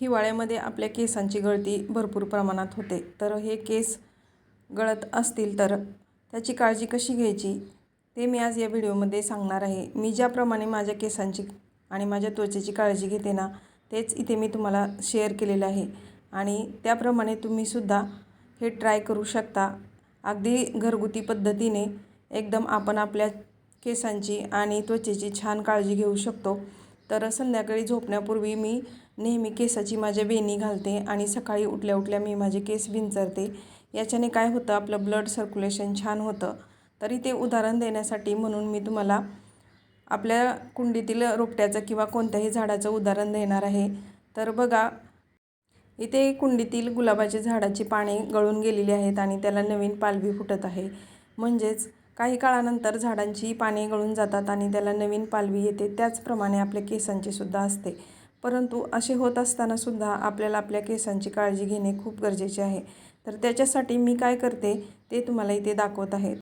हिवाळ्यामध्ये आपल्या केसांची गळती भरपूर प्रमाणात होते. तर हे केस गळत असतील तर त्याची काळजी कशी घ्यायची? ते मी आज या व्हिडिओमध्ये सांगणार आहे. मी ज्याप्रमाणे माझ्या केसांची आणि माझ्या त्वचेची काळजी घेते ना तेच इथे मी तुम्हाला शेअर केलेलं आहे. आणि त्याप्रमाणे तुम्हीसुद्धा हे ट्राय करू शकता. अगदी घरगुती पद्धतीने एकदम आपण आपल्या केसांची आणि त्वचेची छान काळजी घेऊ शकतो. तर संध्याकाळी झोपण्यापूर्वी मी नेहमी केसाची माझ्या वेणी घालते आणि सकाळी उठल्या उठल्या मी माझे केस विंचरते. याच्याने काय होतं आपलं ब्लड सर्क्युलेशन छान होतं. तरी ते उदाहरण देण्यासाठी म्हणून मी तुम्हाला आपल्या कुंडीतील रोपट्याचं किंवा कोणत्याही झाडाचं उदाहरण देणार आहे. तर बघा इथे कुंडीतील गुलाबाच्या झाडाची पाने गळून गेलेली आहेत आणि त्याला नवीन पालवी फुटत आहे. म्हणजेच काही काळानंतर झाडांची पाने गळून जातात आणि त्याला नवीन पालवी येते. त्याचप्रमाणे आपल्या केसांची सुद्धा असते. परंतु असे होत असतानासुद्धा आपल्याला आपल्या केसांची काळजी घेणे खूप गरजेचे आहे. तर त्याच्यासाठी मी काय करते ते तुम्हाला इथे दाखवत आहे.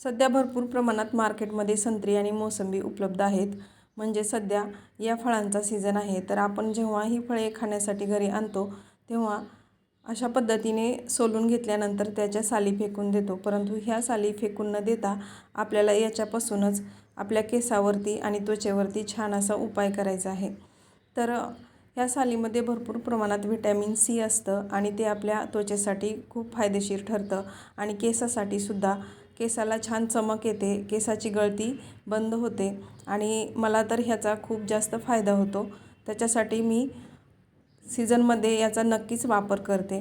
सध्या भरपूर प्रमाणात मार्केटमध्ये संत्री आणि मोसंबी उपलब्ध आहेत. म्हणजे सध्या या फळांचा सीझन आहे. तर आपण जेव्हा ही फळे खाण्यासाठी घरी आणतो तेव्हा अशा पद्धतीने सोलून घेतल्यानंतर त्याच्या साली फेकून देतो. परंतु ह्या साली फेकून न देता आपल्याला याच्यापासूनच आपल्या केसावरती आणि त्वचेवरती छान असा उपाय करायचा आहे. तर ह्या सालीमध्ये भरपूर प्रमाणात व्हिटॅमिन सी असतं आणि ते आपल्या त्वचेसाठी खूप फायदेशीर ठरतं आणि केसासाठी सुद्धा. केसाला छान चमक येते केसाची गळती बंद होते आणि मला तर ह्याचा खूप जास्त फायदा होतो. त्याच्यासाठी मी सीझनमध्ये याचा नक्कीच वापर करते.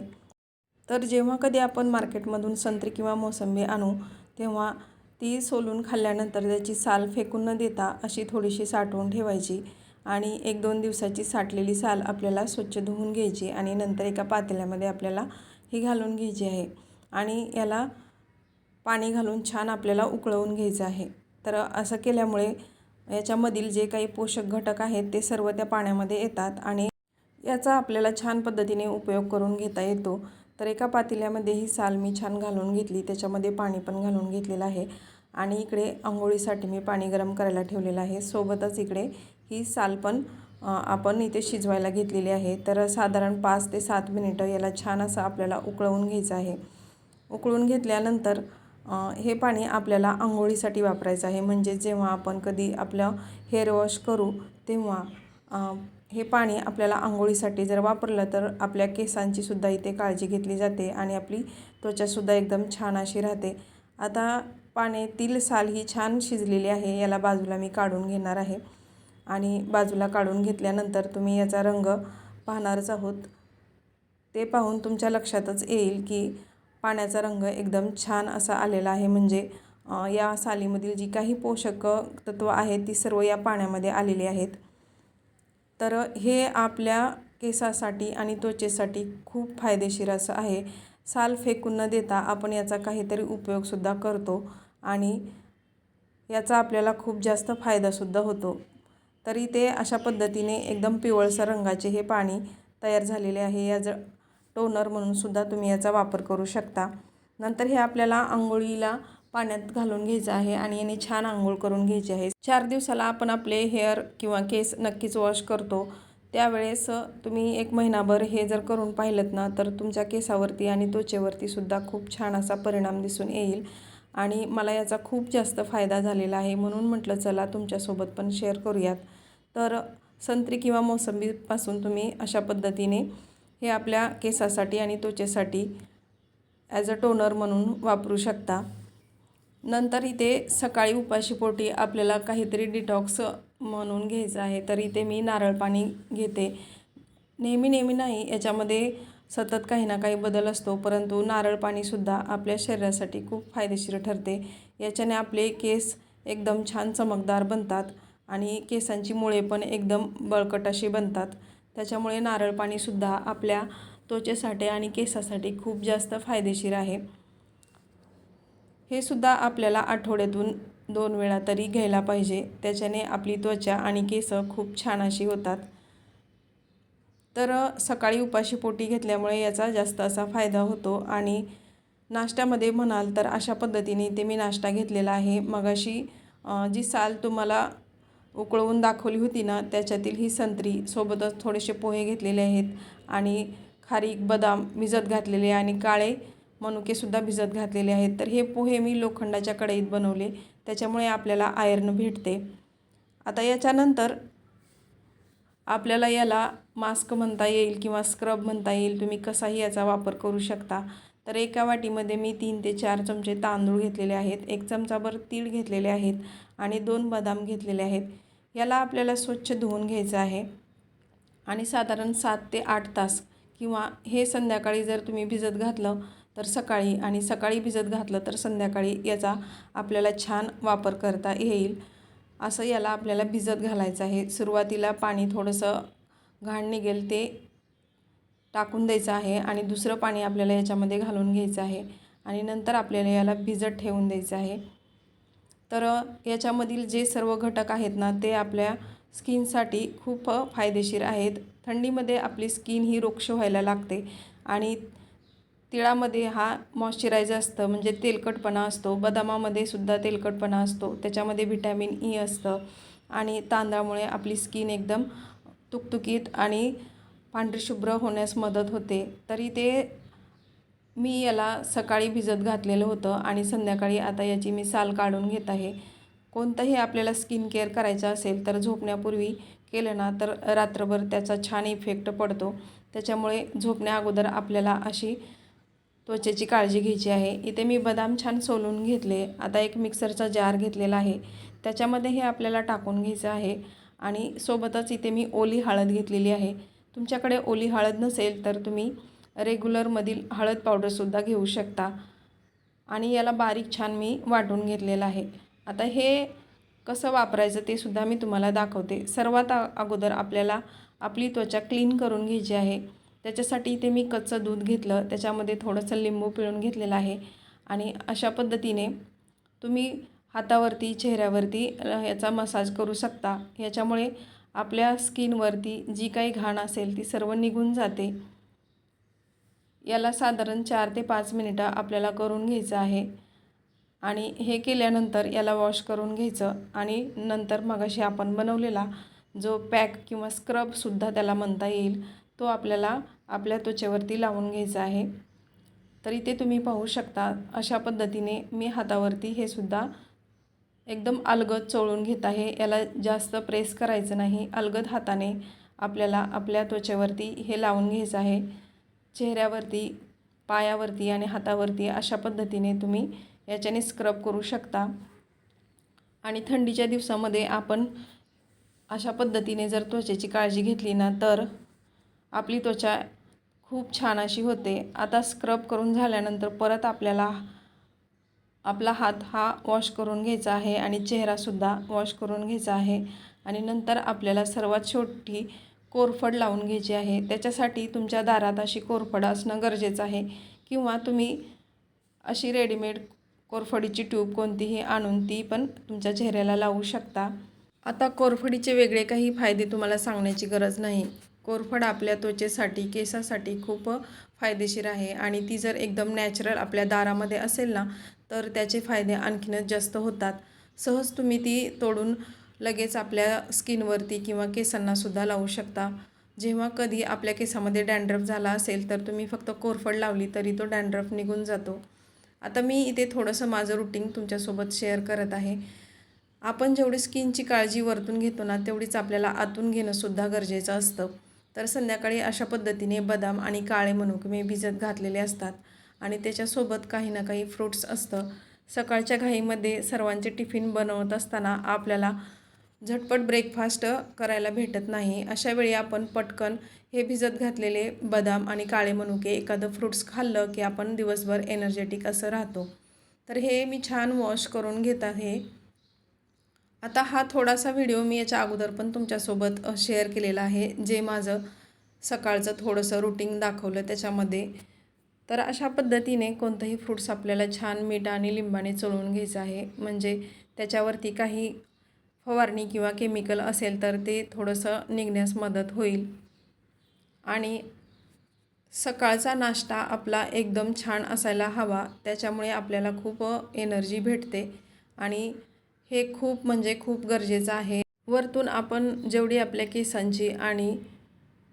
तर जेव्हा कधी आपण मार्केटमधून संत्री किंवा मोसंबी आणू तेव्हा ती सोलून खाल्ल्यानंतर त्याची साल फेकून न देता अशी थोडीशी साठवून ठेवायची आणि एक दोन दिवसाची साठलेली साल आपल्याला स्वच्छ धुवून घ्यायची आणि नंतर एका पातेल्यामध्ये आपल्याला ही घालून घ्यायची आहे आणि याला पाणी घालून छान आपल्याला उकळवून घ्यायचं आहे. तर असं केल्यामुळे याच्यामधील जे काही पोषक घटक आहेत ते सर्व त्या पाण्यामध्ये येतात आणि याचा आपल्याला छान पद्धतीने उपयोग करून घेता येतो. तर एका पातेल्यामध्ये ही साल मी छान घालून घेतली. त्याच्यामध्ये पाणी पण घालून घेतलेलं आहे. आणि इकडे आंघोळीसाठी मी पाणी गरम करायला ठेवलेलं आहे. सोबतच इकडे ही साल पण आपण इथे शिजवायला घेतलेली आहे. तर साधारण पाच ते सात मिनिटं याला छान असं आपल्याला उकळवून घ्यायचं आहे. उकळून घेतल्यानंतर हे पाणी आपल्याला आंघोळीसाठी वापरायचं आहे. म्हणजे जेव्हा आपण कधी आपलं हेअर वॉश करू तेव्हा हे पाणी आपल्याला आंघोळीसाठी जर वापरलं तर आपल्या केसांची सुद्धा इथे काळजी घेतली जाते आणि आपली त्वचासुद्धा एकदम छान अशी राहते. आता पाण्यातील साल ही छान शिजलेली आहे याला बाजूला मी काढून घेणार आहे. आणि बाजूला काढून घेतल्यानंतर तुम्ही याचा रंग पाहणारच आहोत. ते पाहून तुमच्या लक्षातच येईल की पाण्याचा रंग एकदम छान असा आलेला आहे. म्हणजे या सालीमधील जी काही पोषक तत्त्व आहेत ती सर्व या पाण्यामध्ये आलेली आहेत. तर हे आपल्या केसासाठी आणि त्वचेसाठी खूप फायदेशीर असं आहे. साल फेकून न देता आपण याचा काहीतरी उपयोगसुद्धा करतो आणि याचा आपल्याला खूप जास्त फायदासुद्धा होतो. तरी ते अशा पद्धतीने एकदम पिवळसर रंगाचे हे पाणी तयार झालेले आहे. या ज टोनर म्हणूनसुद्धा तुम्ही याचा वापर करू शकता. नंतर हे आपल्याला आंघोळीला पाण्यात घालून घ्यायचं आहे आणि याने छान आंघोळ करून घ्यायची आहे. चार दिवसाला आपण आपले हेअर किंवा केस नक्कीच वॉश करतो. त्यावेळेस तुम्ही एक महिनाभर हे जर करून पाहिलं ना तर तुमच्या केसावरती आणि त्वचेवरती सुद्धा खूप छान असा परिणाम दिसून येईल. आणि मला याचा खूप जास्त फायदा झालेला आहे म्हणून म्हटलं चला तुमच्यासोबत पण शेअर करूयात. तर संत्री किंवा मोसंबीपासून तुम्ही अशा पद्धतीने हे आपल्या केसासाठी आणि त्वचेसाठी ॲज अ टोनर म्हणून वापरू शकता. नंतर इथे सकाळी उपाशीपोटी आपल्याला काहीतरी डिटॉक्स म्हणून घ्यायचं आहे तर इथे मी नारळ पाणी घेते. नेहमी नेहमी नाही याच्यामध्ये सतत काही ना काही बदल असतो परंतु नारळ पाणीसुद्धा आपल्या शरीरासाठी खूप फायदेशीर ठरते. याच्याने आपले केस एकदम छान चमकदार बनतात आणि केसांची मुळे पण एकदम बळकट अशी बनतात. त्याच्यामुळे नारळ पाणीसुद्धा आपल्या त्वचेसाठी आणि केसासाठी खूप जास्त फायदेशीर आहे. हे सुद्धा आपल्याला आठवड्यातून दोन वेळा तरी घ्यायला पाहिजे. त्याच्याने आपली त्वचा आणि केस खूप छान अशी होतात. तर सकाळी उपाशी पोटी घेतल्यामुळे याचा जास्त असा फायदा होतो आणि नाश्त्यामध्ये म्हणाल तर अशा पद्धतीने ते मी नाश्ता घेतलेला आहे. मगाशी जी साल तुम्हाला उकळवून दाखवली होती ना त्याच्यातील ही संत्री सोबतच थोडेसे पोहे घेतलेले आहेत आणि खारीक बदाम भिजत घातलेले आणि काळे मनुकेसुद्धा भिजत घातलेले आहेत. तर हे पोहे मी लोखंडाच्या कढईत बनवले. त्याच्यामुळे आपल्याला आयर्न भेटते. आता याच्यानंतर आपल्याला याला मास्क म्हणता येईल किंवा स्क्रब म्हणता येईल. तुम्ही कसाही याचा वापर करू शकता. तर एका वाटीमध्ये मी तीन ते चार चमचे तांदूळ घेतलेले आहेत. एक चमचाभर तीळ घेतलेले आहेत आणि दोन बदाम घेतलेले आहेत. याला आपल्याला स्वच्छ धुवून घ्यायचं आहे. आणि साधारण सात ते आठ तास किंवा हे संध्याकाळी जर तुम्ही भिजत घातलं तर सकाळी आणि सकाळी भिजत घातलं तर संध्याकाळी याचा आपल्याला छान वापर करता येईल. असं याला आपल्याला भिजत घालायचं आहे. सुरुवातीला पाणी थोडंसं घाण निघेल ते टाकून द्यायचं आहे आणि दुसरं पाणी आपल्याला याच्यामध्ये घालून घ्यायचं आहे आणि नंतर आपल्याला याला भिजत ठेवून द्यायचं आहे. तर याच्यामधील जे सर्व घटक आहेत ना ते आपल्या स्किनसाठी खूप फायदेशीर आहेत. थंडीमध्ये आपली स्किन ही रोक्ष व्हायला लागते आणि तिळामध्ये हा मॉइश्चरायझर असतं म्हणजे तेलकटपणा असतो. बदामामध्ये सुद्धा तेलकटपणा असतो. त्याच्यामध्ये व्हिटॅमिन ई e असतं. आणि तांदळामुळे आपली स्किन एकदम तुकतुकीत आणि पांढरीशुभ्र होण्यास मदत होते. तरी ते मी याला सकाळी भिजत घातलेलं होतं आणि संध्याकाळी आता याची मी साल काढून घेत आहे. कोणतंही आपल्याला स्किन केअर करायचं असेल तर झोपण्यापूर्वी केलं ना तर रात्रभर त्याचा छान इफेक्ट पडतो. त्याच्यामुळे झोपण्या अगोदर आपल्याला अशी त्वचेची काळजी घ्यायची आहे. इथे मी बदाम छान सोलून घेतले. आता एक मिक्सरचा जार घेतलेला आहे. त्याच्यामध्ये हे आपल्याला टाकून घ्यायचं आहे. आणि सोबतच इथे मी ओली हळद घेतलेली आहे. तुमच्याकडे ओली हळद नसेल तर तुम्ही रेग्युलरमधील हळद पावडरसुद्धा घेऊ शकता. आणि याला बारीक छान मी वाटून घेतलेलं आहे. आता हे कसं वापरायचं ते सुद्धा मी तुम्हाला दाखवते. सर्वात अगोदर आपल्याला आपली त्वचा क्लीन करून घ्यायची आहे. त्याच्यासाठी इथे मी कच्चं दूध घेतलं. त्याच्यामध्ये थोडंसं लिंबू पिळून घेतलेलं आहे. आणि अशा पद्धतीने तुम्ही हातावरती चेहऱ्यावरती याचा मसाज करू शकता. याच्यामुळे आपल्या स्किनवरती जी काही घाण असेल ती सर्व निघून जाते. याला साधारण चार ते पाच मिनिटं आपल्याला करून घ्यायचं आहे. आणि हे केल्यानंतर याला वॉश करून घ्यायचं. आणि नंतर मगाशी आपण बनवलेला जो पॅक किंवा स्क्रबसुद्धा त्याला म्हणता येईल तो आपल्याला आपल्या त्वचेवरती लावून घ्यायचं आहे. तर इथे तुम्ही पाहू शकता अशा पद्धतीने मी हातावरती हे सुद्धा एकदम अलगद चोळून घेत आहे. याला जास्त प्रेस करायचं नाही. अलगद हाताने आपल्याला आपल्या त्वचेवरती हे लावून घ्यायचं आहे. चेहऱ्यावरती पायावरती आणि हातावरती अशा पद्धतीने तुम्ही याच्याने स्क्रब करू शकता. आणि थंडीच्या दिवसामध्ये आपण अशा पद्धतीने जर त्वचेची काळजी घेतली ना तर आपली त्वचा खूप छान अशी होते. आता स्क्रब करून झाल्यानंतर परत आपल्याला आपला हात हा वॉश करून घ्यायचा आहे आणि चेहरासुद्धा वॉश करून घ्यायचा आहे. आणि नंतर आपल्याला सर्वात छोटी कोरफड लावून घ्यायची आहे. त्याच्यासाठी तुमच्या दारात अशी कोरफड असणं गरजेचं आहे. किंवा तुम्ही अशी रेडीमेड कोरफडीची ट्यूब कोणतीही आणून ती पण तुमच्या चेहऱ्याला लावू शकता. आता कोरफडीचे वेगळे काही फायदे तुम्हाला सांगण्याची गरज नाही. कोरफड आपल्या त्वचेसाठी केसासाठी खूप फायदेशीर आहे. आणि ती जर एकदम नॅचरल आपल्या दारामध्ये असेल ना तर त्याचे फायदे आणखीनच जास्त होतात. सहज तुम्ही ती तोडून लगेच आपल्या स्किनवरती किंवा केसांनासुद्धा लावू शकता. जेव्हा कधी आपल्या केसामध्ये डॅन्ड्रफ झाला असेल तर तुम्ही फक्त कोरफड लावली तरी तो डॅन्ड्रफ निघून जातो. आता मी इथे थोडंसं माझं रुटीन तुमच्यासोबत शेअर करत आहे. आपण जेवढी स्किनची काळजी वरतून घेतो ना तेवढीच आपल्याला आतून घेणंसुद्धा गरजेचं असतं. तर संध्याकाळी अशा पद्धतीने बदाम आणि काळे मनुके मी भिजत घातलेले असतात. आणि त्याच्यासोबत काही ना काही फ्रूट्स असतं. सकाळच्या घाईमध्ये सर्वांचे टिफिन बनवत असताना आपल्याला झटपट ब्रेकफास्ट करायला भेटत नाही. अशावेळी आपण पटकन हे भिजत घातलेले बदाम आणि काळे मनुके एखादं फ्रूट्स खाल्लं की आपण दिवसभर एनर्जेटिक असं राहतो. तर हे मी छान वॉश करून घेत आहे. आता हा थोडासा व्हिडिओ मी याच्या अगोदर पण तुमच्यासोबत शेअर केलेला आहे जे माझं सकाळचं थोडंसं रुटीन दाखवलं त्याच्यामध्ये. तर अशा पद्धतीने कोणतंही फ्रूट्स आपल्याला छान मीठ आणि लिंबाने चोळून घ्यायचं आहे. म्हणजे त्याच्यावरती काही फवारणी किंवा केमिकल असेल तर ते थोडंसं निघण्यास मदत होईल. आणि सकाळचा नाश्ता आपला एकदम छान असायला हवा त्याच्यामुळे आपल्याला खूप एनर्जी भेटते. आणि हे खूप म्हणजे खूप गरजेचं आहे. वरतून आपण जेवढी आपल्या केसांची आणि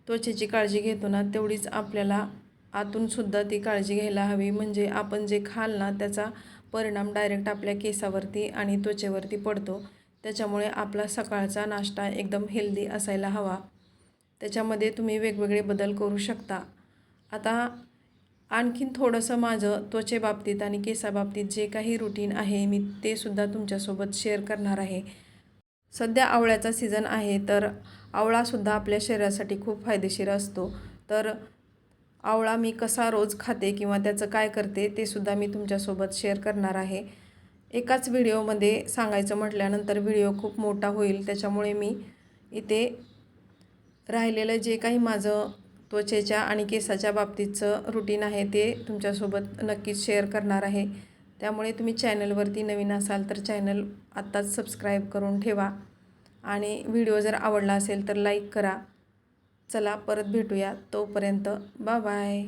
त्वचेची काळजी घेतो ना तेवढीच आपल्याला आतूनसुद्धा ती काळजी घ्यायला हवी. म्हणजे आपण जे खाल ना त्याचा परिणाम डायरेक्ट आपल्या केसावरती आणि त्वचेवरती पडतो. त्याच्यामुळे आपला सकाळचा नाश्ता एकदम हेल्दी असायला हवा. त्याच्यामध्ये तुम्ही वेगवेगळे बदल करू शकता. आता आणखीन थोडंसं माझं त्वचेबाबतीत आणि केसाबाबतीत जे काही रुटीन आहे मी ते सुद्धा तुमच्यासोबत शेअर करणार आहे. सध्या आवळ्याचा सीझन आहे तर आवळासुद्धा आपल्या शरीरासाठी खूप फायदेशीर असतो. तर आवळा मी कसा रोज खाते किंवा त्याचं काय करते ते सुद्धा मी तुमच्यासोबत शेअर करणार आहे. एकाच व्हिडिओमध्ये सांगायचं म्हटल्यानंतर व्हिडिओ खूप मोठा होईल त्याच्यामुळे मी इथे राहिलेलं जे काही माझं त्वचेच्या आणि केसाच्या बाबतीतचं रुटीन आहे ते तुमच्यासोबत नक्कीच शेअर करणार आहे. त्यामुळे तुम्ही चॅनलवरती नवीन असाल तर चॅनल आत्ताच सबस्क्राईब करून ठेवा. आणि व्हिडिओ जर आवडला असेल तर लाईक करा. चला परत भेटूया तोपर्यंत. बा बाय